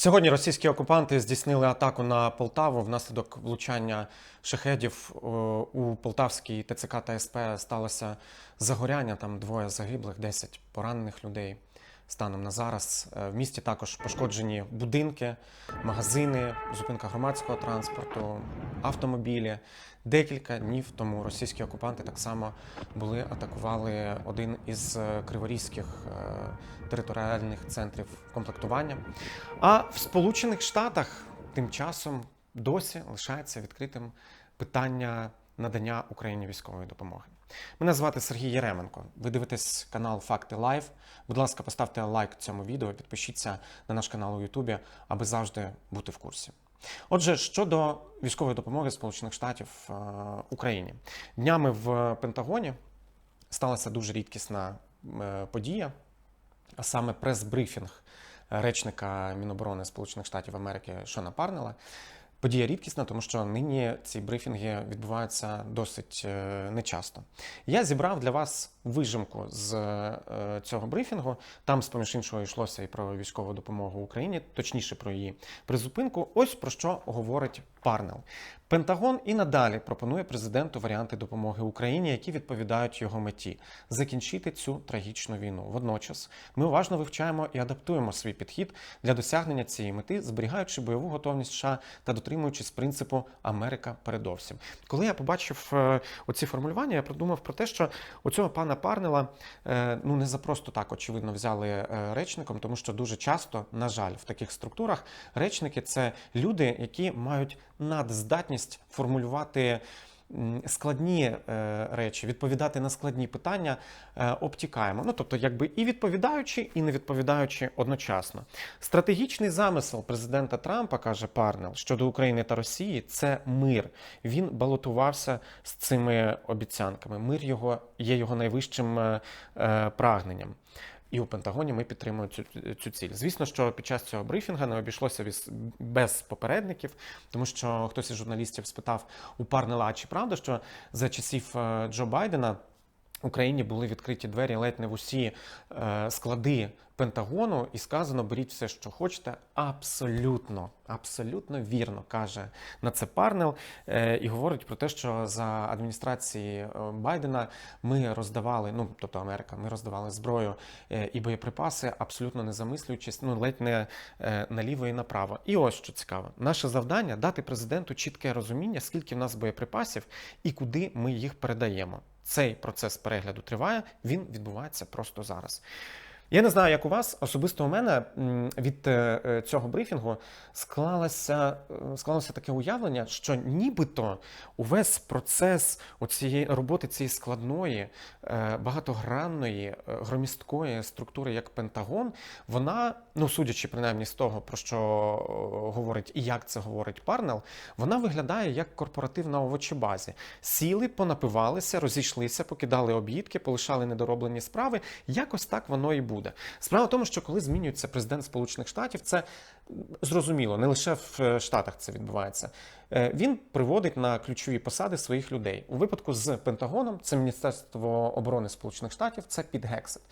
Сьогодні російські окупанти здійснили атаку на Полтаву. Внаслідок влучання шахедів е, у Полтавській ТЦК та СП сталося загоряння. Там двоє загиблих, 10 поранених людей. Станом на зараз Е, в місті також пошкоджені будинки, магазини, зупинка громадського транспорту, автомобілі. Декілька днів тому російські окупанти так само були атакували один із е, криворізьких е, територіальних центрів комплектування. А в Сполучених Штатах тим часом досі лишається відкритим питання надання Україні військової допомоги. Мене звати Сергій Єременко. Ви дивитесь канал Факти Лайв. Будь ласка, поставте лайк цьому відео, підпишіться на наш канал у Ютубі, аби завжди бути в курсі. Отже, щодо військової допомоги Сполучених Штатів е, Україні, днями в Пентагоні сталася дуже рідкісна е, подія, а саме прес-брифінг речника Міноборони Сполучених Штатів Америки Шона Парнела. Подія рідкісна, тому що нині ці брифінги відбуваються досить е, нечасто. Я зібрав для вас вижимку з е, цього брифінгу. Там, з поміж іншого, йшлося і про військову допомогу Україні, точніше про її призупинку. Ось про що говорить Парнел. Пентагон і надалі пропонує президенту варіанти допомоги Україні, які відповідають його меті закінчити цю трагічну війну. Водночас ми уважно вивчаємо і адаптуємо свій підхід для досягнення цієї мети, зберігаючи бойову готовність США та дотримуючись принципу Америка передовсім. Коли я побачив е, оці формулювання, я подумав про те, що у цього пана Парнела е, ну не за просто так очевидно взяли е, речником, тому що дуже часто, на жаль, в таких структурах речники це люди, які мають надздатність формулювати складні е, речі, відповідати на складні питання е, обтікаємо. Ну тобто, якби і відповідаючи, і не відповідаючи одночасно. Стратегічний замисел президента Трампа каже Парнел щодо України та Росії це мир. Він балотувався з цими обіцянками. Мир його є його найвищим е, прагненням. І у Пентагоні ми підтримуємо цю, цю ціль. Звісно, що під час цього брифінга не обійшлося без попередників, тому що хтось із журналістів спитав у Парнела, чи правда, що за часів е, Джо Байдена Україні були відкриті двері ледь не в усі е, склади Пентагону, і сказано: беріть все, що хочете. Абсолютно, абсолютно вірно каже на це Парнел е, і говорить про те, що за адміністрації е, Байдена ми роздавали, ну тобто Америка, ми роздавали зброю е, і боєприпаси, абсолютно не замислюючись, ну ледь не наліво і направо. І ось що цікаво, наше завдання дати президенту чітке розуміння, скільки в нас боєприпасів і куди ми їх передаємо. Цей процес перегляду триває, він відбувається просто зараз. Я не знаю, як у вас. Особисто у мене від е, е, цього брифінгу склалося, е, склалося таке уявлення, що нібито увесь процес оцієї роботи цієї складної, багатогранної, громісткої структури, як Пентагон, вона, ну судячи принаймні з того, про що говорить і як це говорить Парнел, вона виглядає як корпоративна овочебазі. Сіли, понапивалися, розійшлися, покидали об'їдки, полишали недороблені справи. Якось так воно і буде. Справа в тому, що коли змінюється президент Сполучених Штатів, це зрозуміло, не лише в е, Штатах це відбувається. Е, Він приводить на ключові посади своїх людей. У випадку з Пентагоном, це Міністерство оборони Сполучених Штатів, це Піт Гексет.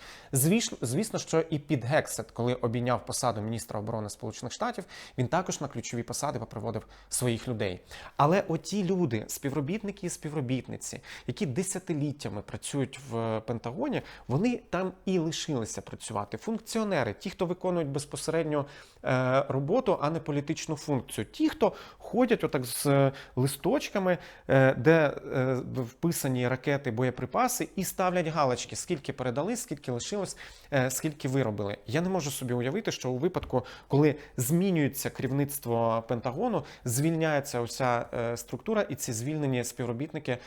Звісно, що і Піт Гексет, коли обійняв посаду міністра оборони Сполучених Штатів, він також на ключові посади поприводив своїх людей. Але оті люди, співробітники і співробітниці, які десятиліттями працюють в Пентагоні, вони там і лишилися працювати. Функціонери, ті, хто виконують безпосередньо е, роботу, а не політичну функцію. Ті, хто ходять отак з е, листочками, е, де е, вписані ракети, боєприпаси, і ставлять галочки, скільки передали, скільки лишилось, скільки виробили. Я не можу собі уявити, що у випадку, коли змінюється керівництво Пентагону, звільняється уся структура, і ці звільнені співробітники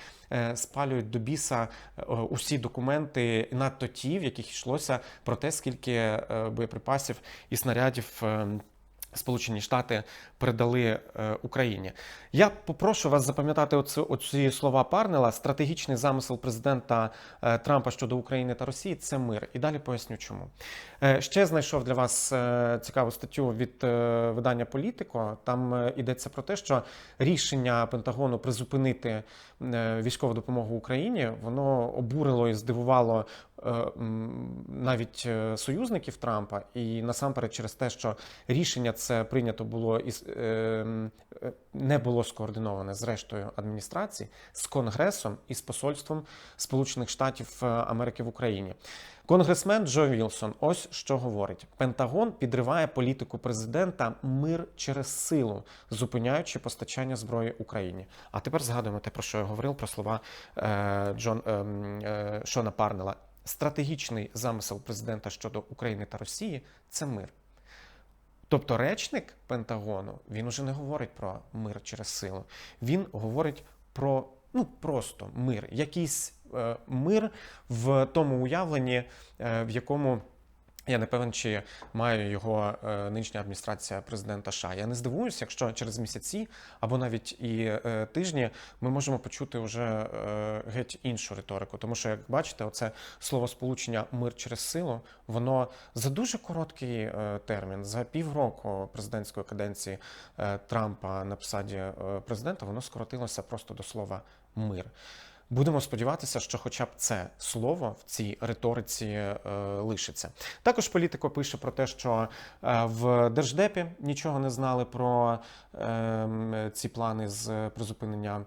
спалюють до біса усі документи, надто ті, в яких йшлося про те, скільки боєприпасів і снарядів. е, Сполучені Штати передали е, Україні. Я попрошу вас запам'ятати оці, оці слова Парнела. Стратегічний замисел президента е, Трампа щодо України та Росії це мир. І далі поясню, чому. Е, ще знайшов для вас цікаву статтю від видання Політико. Там йдеться про те, що рішення Пентагону призупинити військову допомогу Україні, воно обурило і здивувало навіть союзників Трампа, і насамперед через те, що рішення це прийнято було із не було скоординоване з рештою адміністрації, з Конгресом і з посольством Сполучених Штатів е, Америки в Україні. Конгресмен Джо Вілсон ось що говорить: Пентагон підриває політику президента мир через силу, зупиняючи постачання зброї Україні. А тепер згадуємо те, про що я говорив, про слова е, Джон е, е, Шона Парнела. Стратегічний замисел президента щодо України та Росії це мир. Тобто речник Пентагону він уже не говорить про мир через силу. Він говорить про ну просто мир, якийсь е, мир в тому уявленні, е, в якому. Я не певен, чи має його е, нинішня адміністрація президента США. Я не здивуюся, якщо через місяці або навіть і е, тижні ми можемо почути вже е, геть іншу риторику. Тому що, як бачите, оце словосполучення мир через силу, воно за дуже короткий е, термін, за півроку президентської каденції е, Трампа на посаді е, президента, воно скоротилося просто до слова мир. Будемо сподіватися, що хоча б це слово в цій риториці е, лишиться. Також політико пише про те, що е, в держдепі нічого не знали про е, ці плани з призупинення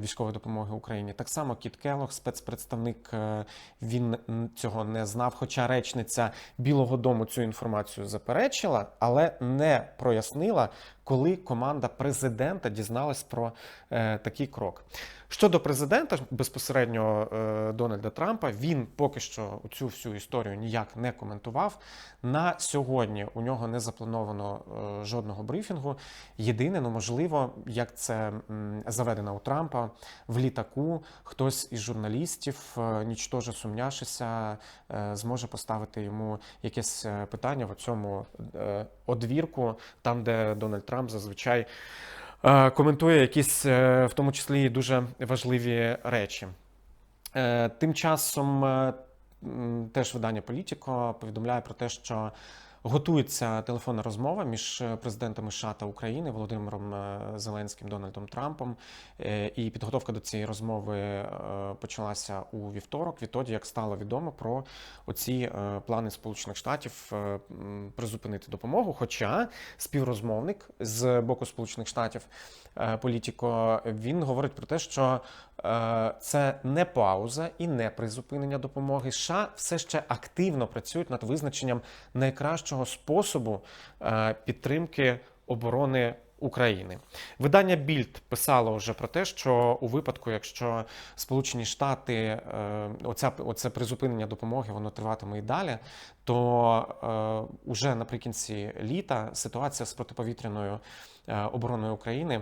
військової допомоги Україні. Так само Кіт Келох, спецпредставник, е, він цього не знав. Хоча речниця Білого Дому цю інформацію заперечила, але не прояснила, коли команда президента дізналась про е, такий крок. Щодо президента безпосередньо е, Дональда Трампа, він поки що цю всю історію ніяк не коментував. На сьогодні у нього не заплановано е, жодного брифінгу. Єдине, ну можливо, як це заведено у Трампа в літаку, хтось із журналістів, е, нічтоже сумняшися, е, зможе поставити йому якесь е, питання в цьому одвірку, там, де Дональд Трамп зазвичай коментує якісь, в тому числі, дуже важливі речі. Тим часом теж видання Політіко повідомляє про те, що готується телефонна розмова між е, президентами США та України Володимиром е, Зеленським Дональдом Трампом. Е, І підготовка до цієї розмови почалася у вівторок, відтоді як стало відомо про оці плани Сполучених Штатів призупинити допомогу. Хоча співрозмовник з боку Сполучених Штатів Політіко він говорить про те, що це не пауза і не призупинення допомоги. США все ще активно працюють над визначенням найкращого способу е, підтримки оборони. України видання Більд писало вже про те, що у випадку, якщо Сполучені Штати е, оця оце призупинення допомоги воно триватиме і далі, то е, уже наприкінці літа ситуація з протиповітряною е, обороною України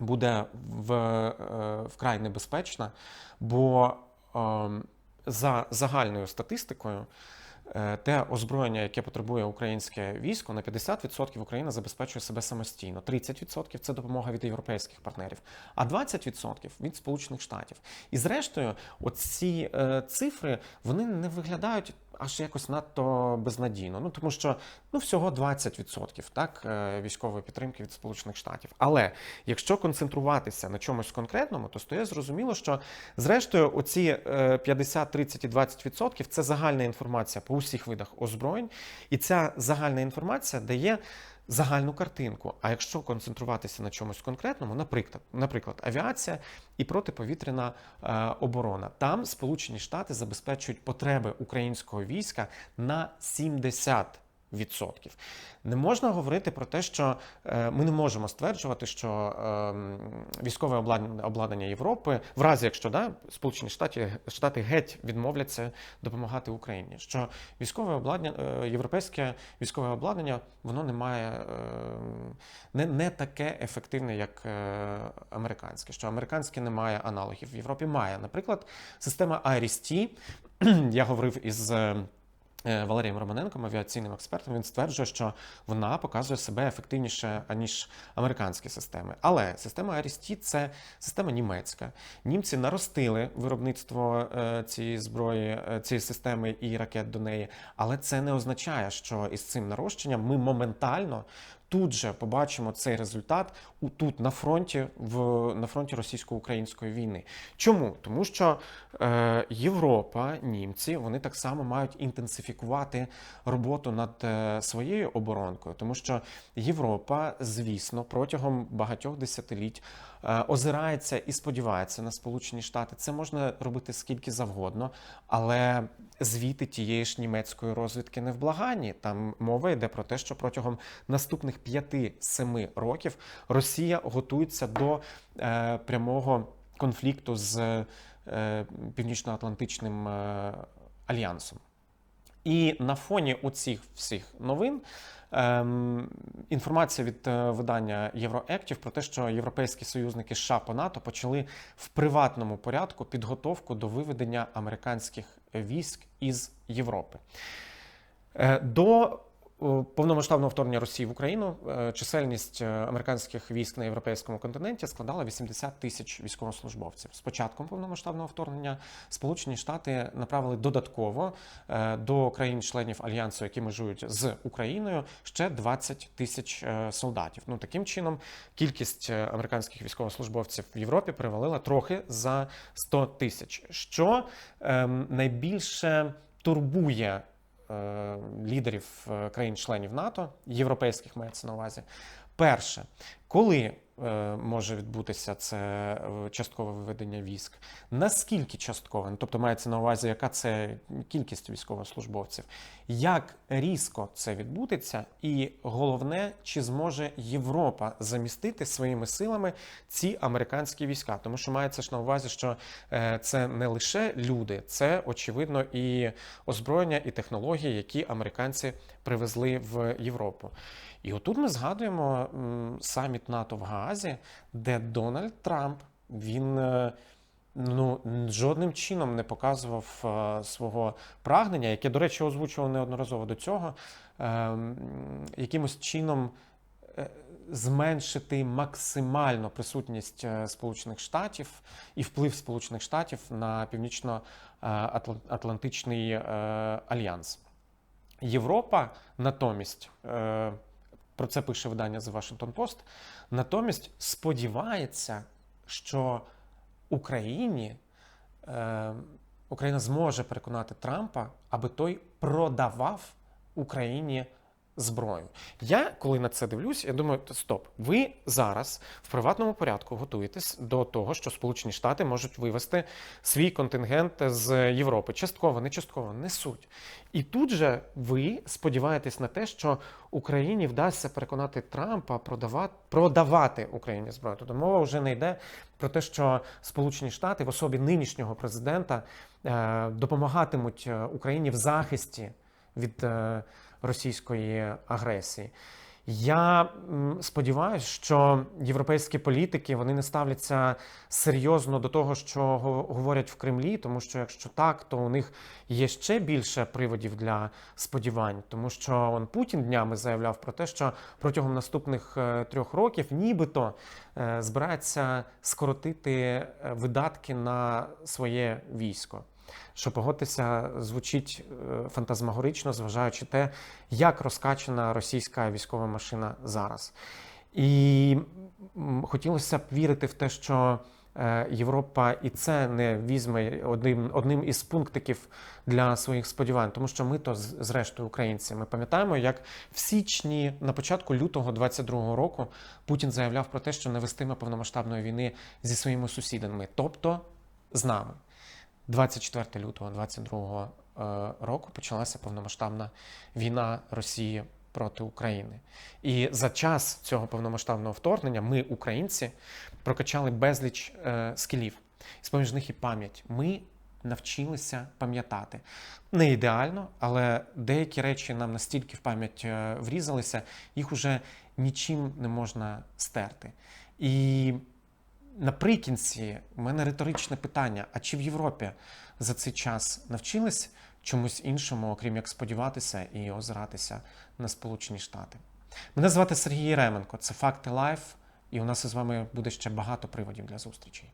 буде в, е, вкрай небезпечна, бо е, за загальною статистикою. е, Те озброєння, яке потребує українське військо, на 50% Україна забезпечує себе самостійно. 30% це допомога від європейських партнерів, а 20% від Сполучених Штатів. І зрештою, оці е, цифри вони не виглядають аж якось надто безнадійно. Ну тому що ну всього 20% так е, військової підтримки від Сполучених Штатів. Але якщо концентруватися на чомусь конкретному, то стає зрозуміло, що зрештою оці е, 50, 30 і 20% це загальна інформація по усіх видах озброєнь, і ця загальна інформація дає. Загальну картинку. А якщо концентруватися на чомусь конкретному, наприклад, наприклад, авіація і протиповітряна е, оборона, там Сполучені Штати забезпечують потреби українського війська на 70%. Відсотків не можна говорити про те, що е, ми не можемо стверджувати, що е, військове обладнання, Європи, в разі якщо да, Сполучені Штати, Штати геть відмовляться допомагати Україні, що військове обладнання, е, європейське військове обладнання, воно не має е, не, не таке ефективне, як е, американське. Що американське не має аналогів. В Європі має, наприклад, система IRIS-T, я говорив із. Е, Валерієм Романенком, авіаційним експертом, він стверджує, що вона показує себе ефективніше аніж американські системи. Але система IRIS-T – це система німецька. Німці наростили виробництво е, цієї зброї, е, цієї системи і ракет до неї, але це не означає, що із цим нарощенням ми моментально. Тут же побачимо цей результат тут на фронті, в, на фронті російсько-української війни. Чому? Тому що е, Європа, німці, вони так само мають інтенсифікувати роботу над е, своєю оборонкою, тому що Європа, звісно, протягом багатьох десятиліть е, озирається і сподівається на Сполучені Штати. Це можна робити скільки завгодно, але звіти тієї ж німецької розвідки не вблаганні. Там мова йде про те, що протягом наступних 5-7 років Росія готується до е, прямого конфлікту з е, Північно-Атлантичним е, альянсом. І на фоні оцих всіх новин ем, інформація від е, видання Євроектів про те, що європейські союзники США по НАТО почали в приватному порядку підготовку до виведення американських військ із Європи. Е, До повномасштабного вторгнення Росії в Україну е, чисельність е, американських військ на європейському континенті складала 80 тисяч військовослужбовців. З початком повномасштабного вторгнення Сполучені Штати направили додатково е, до країн-членів альянсу, які межують з Україною, ще 20 тисяч солдатів. Ну таким чином кількість американських військовослужбовців в Європі перевалила трохи за 100 тисяч, що ем, найбільше турбує лідерів е, країн-членів НАТО, європейських мається на увазі. Перше, коли е, може відбутися це е, часткове виведення військ? Наскільки часткове? Ну, Тобто мається на увазі, яка це кількість військовослужбовців? Як різко це відбудеться? І головне, чи зможе Європа замістити своїми силами ці американські війська? Тому що мається ж на увазі, що е, це не лише люди, це очевидно і озброєння, і технології, які американці привезли в Європу. І отут ми згадуємо саміт НАТО в Гаазі, де Дональд Трамп він е, ну, жодним чином не показував е, свого прагнення, яке, до речі, озвучував неодноразово до цього, е, якимось чином зменшити максимально присутність Сполучених Штатів і вплив Сполучених Штатів на північно-атлантичний альянс. Європа натомість, про це пише видання The Washington Post, натомість сподівається, що Україні е, Україна зможе переконати Трампа, аби той продавав Україні зброю. Я, коли на це дивлюсь, я думаю, стоп, ви зараз в приватному порядку готуєтесь до того, що Сполучені Штати можуть вивести свій контингент з Європи. Частково, не частково, несуть. І тут же ви сподіваєтесь на те, що Україні вдасться переконати Трампа продавати, продавати Україні зброю. Тобто мова вже не йде про те, що Сполучені Штати в особі нинішнього президента е, допомагатимуть е, Україні в захисті від е, російської агресії. Я сподіваюся, що європейські політики вони не ставляться серйозно до того, що говорять в Кремлі, тому що якщо так, то у них є ще більше приводів для сподівань, тому що он Путін днями заявляв про те, що протягом наступних е, трьох років нібито е, збирається скоротити е, видатки на своє військо. Що погодьтеся, звучить е, фантазмагорично, зважаючи те, як розкачана російська військова машина зараз. І хотілося б вірити в те, що е, Європа і це не візьме одним, одним із пунктиків для своїх сподівань, тому що ми то зрештою українці. Ми пам'ятаємо, як в січні, на початку лютого 22-го року, Путін заявляв про те, що не вестиме повномасштабної війни зі своїми сусідами, тобто з нами. 24 лютого 22 е, року почалася повномасштабна війна Росії проти України. І за час цього повномасштабного вторгнення ми, українці, прокачали безліч е, скілів. З поміж них і пам'ять. Ми навчилися пам'ятати. Не ідеально, але деякі речі нам настільки в пам'ять е, врізалися, їх уже нічим не можна стерти. І наприкінці у мене риторичне питання: а чи в Європі за цей час навчились чомусь іншому, окрім як сподіватися і озиратися на Сполучені Штати? Мене звати Сергій Єременко, це факти Лайф, і у нас із вами буде ще багато приводів для зустрічей.